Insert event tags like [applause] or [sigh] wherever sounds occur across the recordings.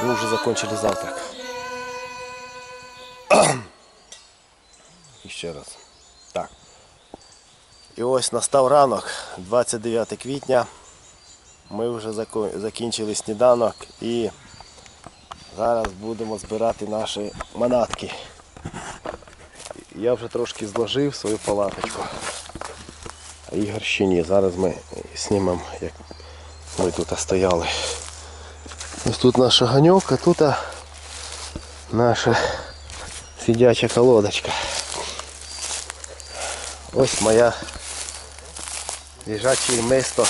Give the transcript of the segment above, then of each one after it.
29 апреля. Мы уже закончили завтрак. Ще раз. Так. І ось настав ранок, 29 квітня. Ми вже закінчили сніданок і зараз будемо збирати наші манатки. Я вже трошки зложив свою палаточку. Ігор ще ні. Зараз ми знімемо, як ми тут стояли. Ось тут наш огоньок, а тут наша сидяча колодочка. Ось моя лежаче місто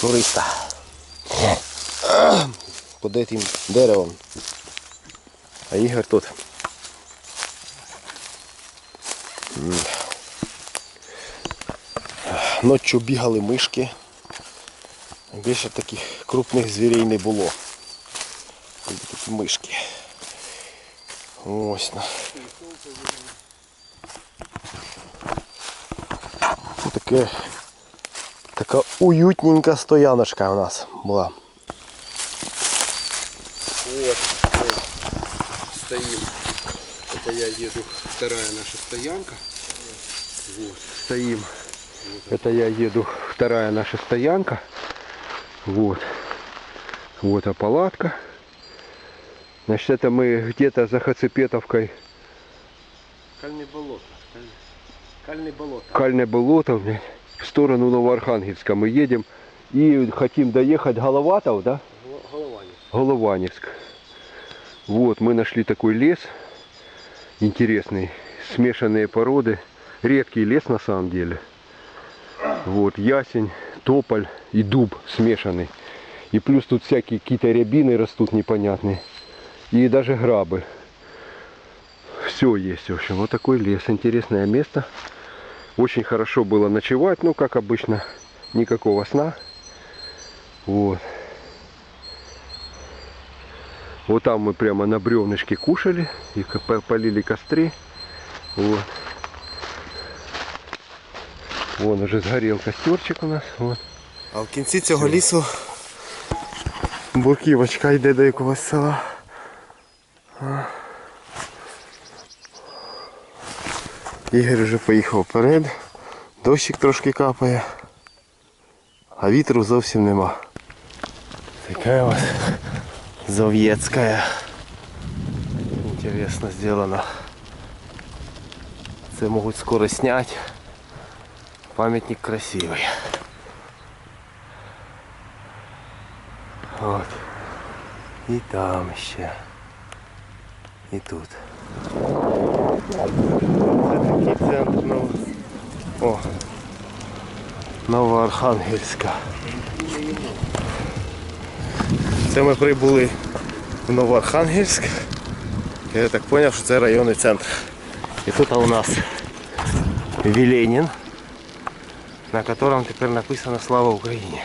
туриста. Під этим деревом. А Ігор тут. Ночью бігали мишки. Більше таких крупних звірей не було. Тільки такі мишки. Ось на. Ось Таке, така уютненька стояночка у нас була. Вот, вот, стоим. Это я еду, вторая наша стоянка. Вот, стоим. Это я еду, вторая наша стоянка. Вот. Вот а палатка. Значит, это мы где-то за Хацепетовкой. Кальне болото. Кальне болото. Кальное болото, блядь, в сторону Новоархангельска мы едем. И хотим доехать Головатов, да? Головані. Голованевск. Вот, мы нашли такой лес. Интересный. Смешанные породы. Редкий лес на самом деле. Вот, ясень, тополь и дуб смешанный. И плюс тут всякие какие-то рябины растут непонятные. И даже грабы. Все есть, в общем. Вот такой лес. Интересное место. Очень хорошо было ночевать. Ну, как обычно, никакого сна. Вот. Вот там мы прямо на бревнышке кушали и полили костры. Вот. Вон уже сгорел костерчик у нас. Вот. А в кінці цього лісу бурківочка йде до якогось села. А. Ігор вже поїхав вперед. Дощик трошки капає. А вітру зовсім нема. Така ось совєтська. Інтересно зроблено. Це можуть скоро зняти. Пам'ятник красивий. От. І там ще. І тут. Це такий центр Ново... О. Новоархангельська. Це ми прибули в Новоархангельськ. Я так зрозумів, що це районний центр. І тут у нас Віленін, На котором тепер написано Слава Україні.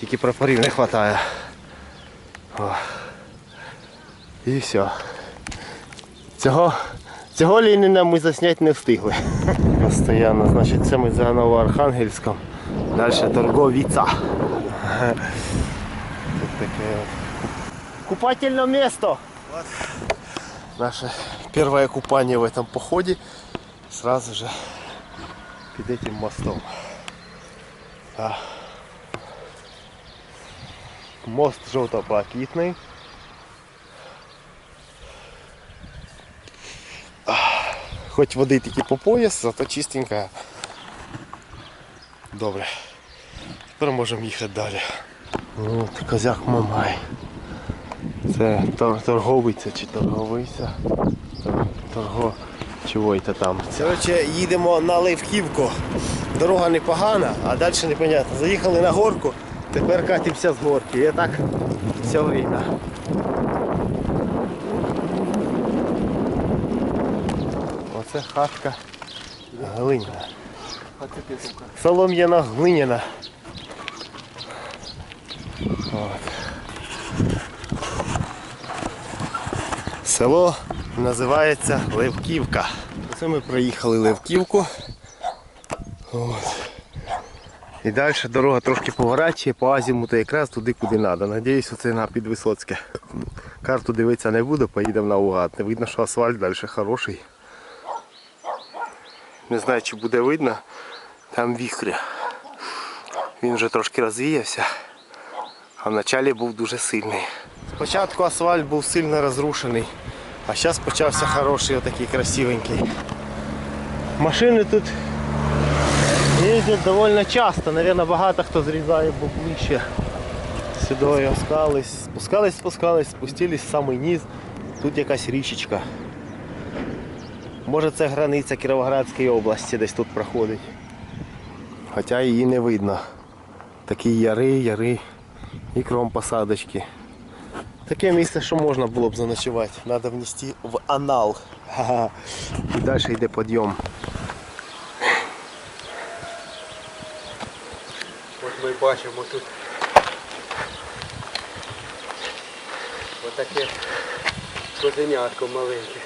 Тільки прапорів не вистачає. О. І все. Цього, цього Леніна ми засняти не встигли. Постоянно, значить, це ми за Новоархангельськом. Далі торговіця. Тут таке от. Купательное место. Наше первое купание в этом походе сразу же под этим мостом. А. Мост жовто-блакитний. Хоч води тільки по пояс, зато чистенька. Добре. Тепер можемо їхати далі. От, козяк Мамай. Це тор- торговиця чи торговиця. Тор- Торго. Чого це там? Коротше, їдемо на Левківку. Дорога непогана, а далі непонятно. Заїхали на горку, тепер катимося з горки. І так все время. Оце хатка глиняна. Солом'яна глиняна. Село називається Левківка. Це ми проїхали Левківку. От. І далі дорога трошки поворачує по азімуту якраз туди, куди треба. Надіюсь, оце на Підвисоцьке. Карту дивитися не буду, поїдемо наугад. Не видно, що асфальт далі хороший. Не знаю, чи буде видно. Там віхря. Він вже трошки розвіявся, а вначалі був дуже сильний. Спочатку асфальт був сильно розрушений, а зараз почався хороший, отакий красивенький. Машини тут їздять доволі часто, Наверно, багато хто зрізає ближче. Сюди опускались, спускались, спускались, спустились в самий низ. Тут якась річечка. Може це границя Кіровоградської області десь тут проходить. Хоча її не видно. Такі яри, яри і кром посадочки. Таке місце, що можна було б заночувати. Треба внести в анал. І далі йде підйом. От ми бачимо тут отаке козенятко маленьке.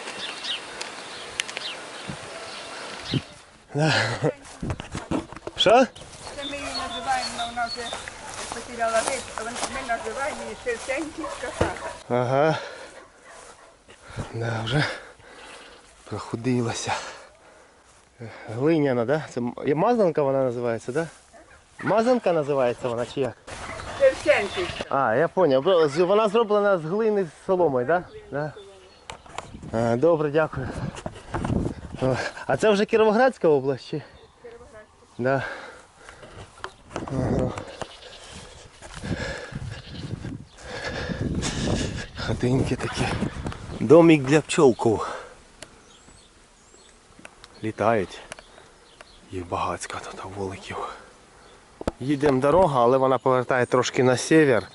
Що? Це ми її називаємо, але вона вже потеряла вид, а ми називаємо її Шевченківська хата. Ага. Да, вже прохудилася. Глиняна, да? Це мазанка вона називається, да? Мазанка називається вона чи як? Шевченківська. А, я зрозумів. Вона зроблена з глини з соломою, так? Да? Да? Добре, дякую. А це вже Кіровоградська область? Чи? Кіровоградська. Да. Ага. Хатинки такі. Домик для пчолків. Літають. Їх багацько тут воликів. Їдемо дорога, але вона повертає трошки на север.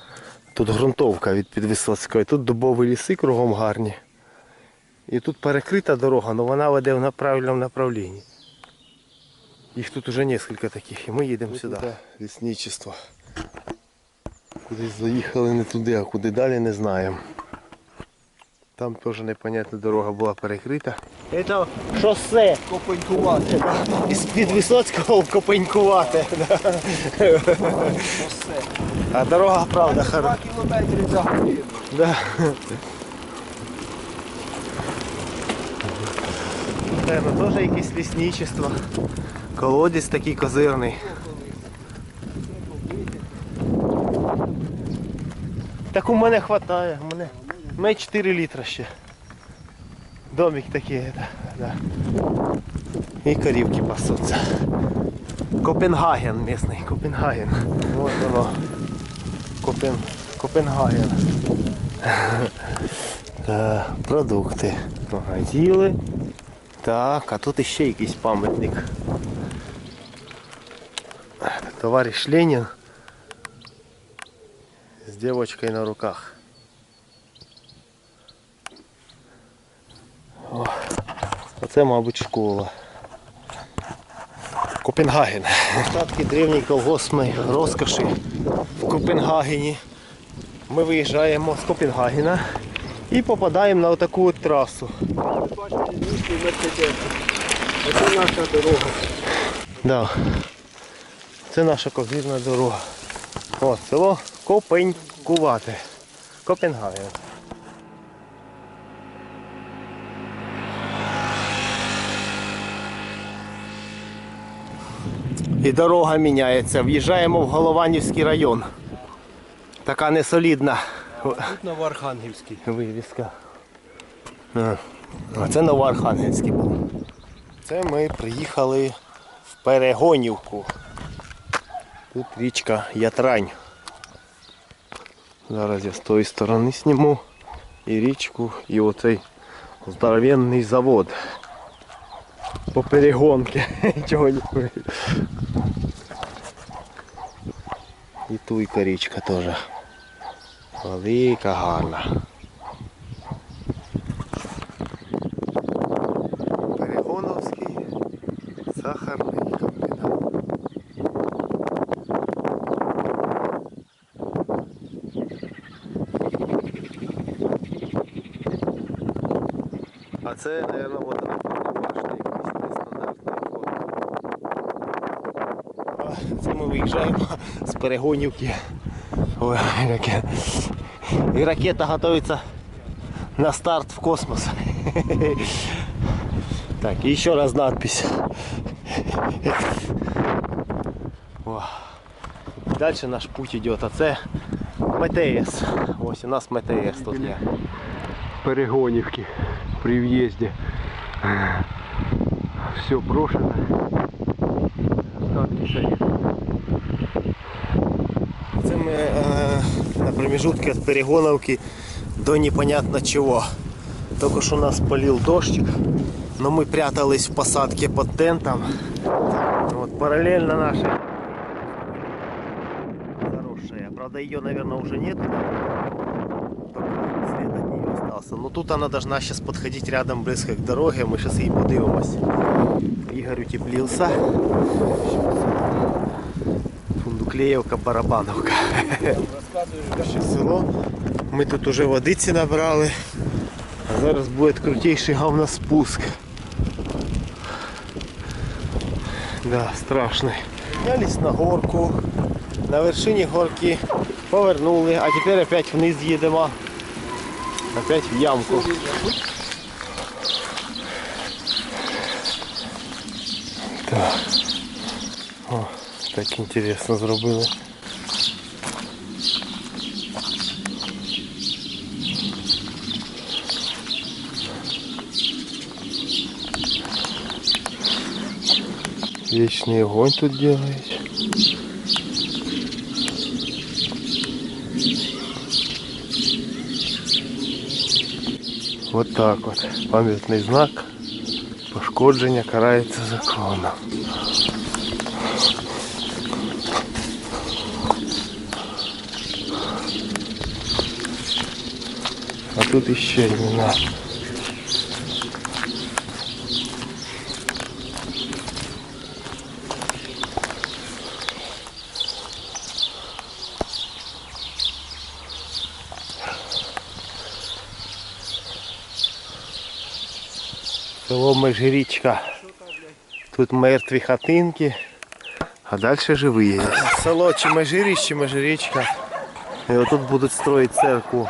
Тут ґрунтовка від Підвисоцької. Тут дубові ліси кругом гарні. І тут перекрита дорога, але вона веде в правильному направлінні. Їх тут уже кілька таких і ми їдемо сюди. Лісничество. Кудись заїхали не туди, а куди далі не знаємо. Там теж непонятна дорога була перекрита. Це шосе. Копенькувати. Із Підвисоцького в Копенькувате. А дорога, правда, хороша. кілометри за годину. Да. Це ну, теж якесь лісничество. Колодязь такий козирний. Так у мене вистачає. У мене, мене 4 літра ще. Домик такий. Да. І корівки пасуться. Копенгаген місний, Копенгаген. Вот воно. Копен... Копенгаген. Так, [laughs] продукти. Магазили. Так, а тут іще якийсь пам'ятник. Товариш Ленін з дівчинкою на руках. Оце, мабуть, школа. Копенгаген. Остатки древньої колгоспної розкоші в Копенгагені. Ми виїжджаємо з Копенгагена і попадаємо на отаку от трасу. Бачите. Це наша дорога. Да. Це наша козирна дорога. О, село Копенькувате. Копенгаген. І дорога міняється. В'їжджаємо в Голованівський район. Така несолідна Тут Новоархангельський. вивіска. А, це Новоархангельський був. Це ми приїхали в Перегонівку. Тут річка Ятрань. Зараз я з тої сторони зніму і річку, і оцей здоровенний завод. По перегонки. [laughs] Чого не туйка річка теж. Велика гарна. Перегоновський сахарний комбінат. А це, мабуть, водонапорна Це ми виїжджаємо з перегонівки. Ой, яке. І ракета готується на старт в космос. Так, і ще раз надпись. О. Далі наш путь йде, а це МТС. Ось у нас МТС тут є. Перегонівки при в'їзді. Все брошено. Шарів. Це ми е, на промежутке від перегоновки до непонятно чого. Только що нас полил дождик, но мы прятались в посадке под тентом. Вот параллельно нашей заросшая. Правда ее, наверное, уже нет. Только след от нее остался. Но тут она должна сейчас подходить рядом близко к дороге. Мы сейчас її подивимось. Игорь утеплился. Фундуклеївка, Барабановка. [laughs] Ще село. Ми тут уже водиці набрали. А зараз буде крутейший говноспуск. Да, страшний. Піднялись на горку. На вершині горки повернули, а тепер опять вниз їдемо. Опять в ямку. Так. О, так інтересно зробили. Вечный огонь тут делает. Вот так вот. Пам'ятний знак. Пошкодження карається законом. А тут еще имена. Село Межирічка. Тут мертві хатинки, а далі живі є. Село чи Межиріч, чи Межирічка. І отут будуть строїти церкву.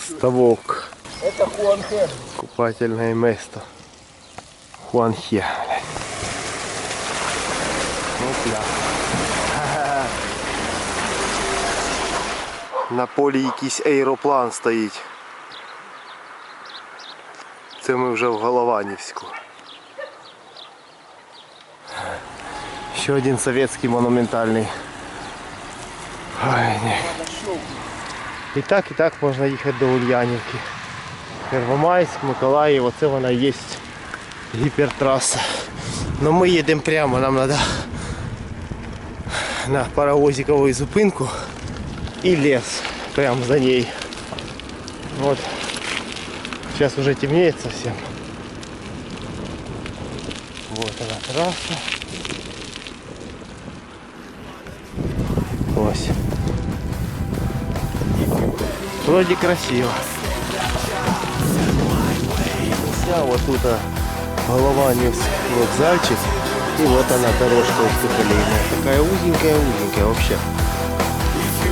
Ставок. Это Хуанхэ. Купательное место. Хуанхе. На полі якийсь аероплан стоїть. Це ми вже в Голованівську. Ще один советський монументальний. Ой, ні. І так, і так можна їхати до Ульянівки. Первомайськ, Миколаїв, оце вона є гіпертраса. Но ми їдемо прямо, нам треба на паровозикову зупинку і лес прямо за ней. Вот. Сейчас уже темнеет совсем. Вот она трасса. Ось. Вроде красиво. Я вот тут а, Голованівський вокзальчик. И вот она дорожка узкоколейная. Такая узенькая-узенькая вообще.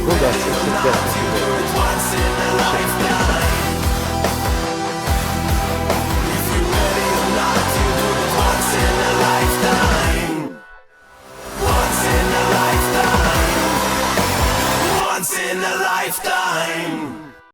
Ну да, 75 километров. In a lifetime.